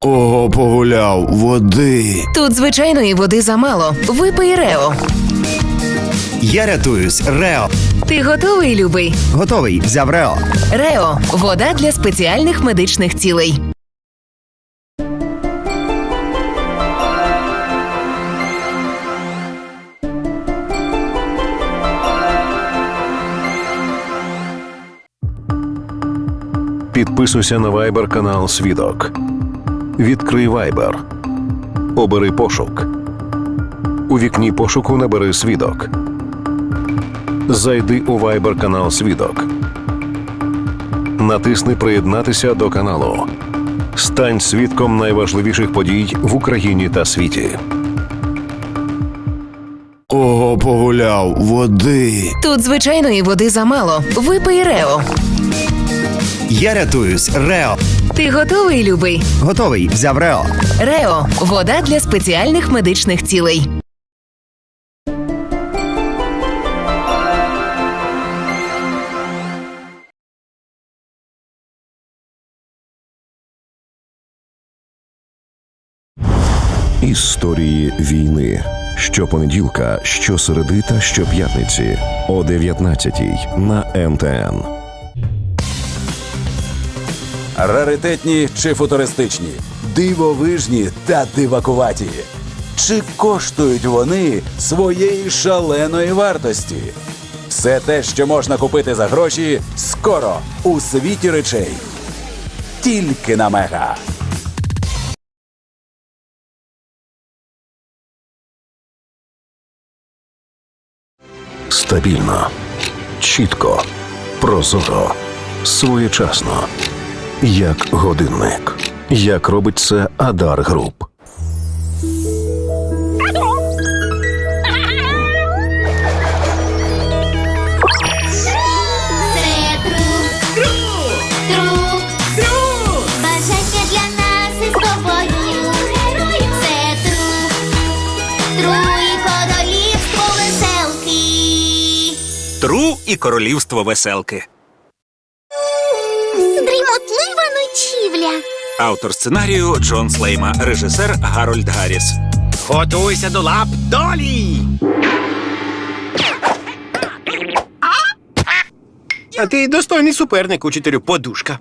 Ого, погуляв води. Тут звичайної води замало. Випий Рео. Я рятуюсь, Рео. Ти готовий, любий? Готовий. Взяв Рео. Рео вода для спеціальних медичних цілей. Підписуйся на Viber канал Свідок. Відкрий Viber. Обери пошук. У вікні пошуку набери свідок. Зайди у Viber канал Свідок. Натисни Приєднатися до каналу. Стань свідком найважливіших подій в Україні та світі. Ого, погуляв, води. Тут звичайної води замало. Випий Рео. Я рятуюсь. Рео. Ти готовий, любий? Готовий. Взяв Рео. Рео вода для спеціальних медичних цілей. Історії війни. Щопонеділка, щосереди та щоп'ятниці о 19-й на НТН. Раритетні чи футуристичні, дивовижні та дивакуваті. Чи коштують вони своєї шаленої вартості? Все те, що можна купити за гроші, скоро у світі речей. Тільки на мега. Стабільно, чітко, прозоро, своєчасно. Як годинник. Як робить це Адар Груп. Тру, тру, тру, Бажання для нас тобою. Це тру, тру і королівство веселки. Дрімотлива ночівля. Автор сценарію Джон Слейма, режисер Гарольд Гарріс. Готуйся до лап долі. А ти достойний суперник, учителю подушка.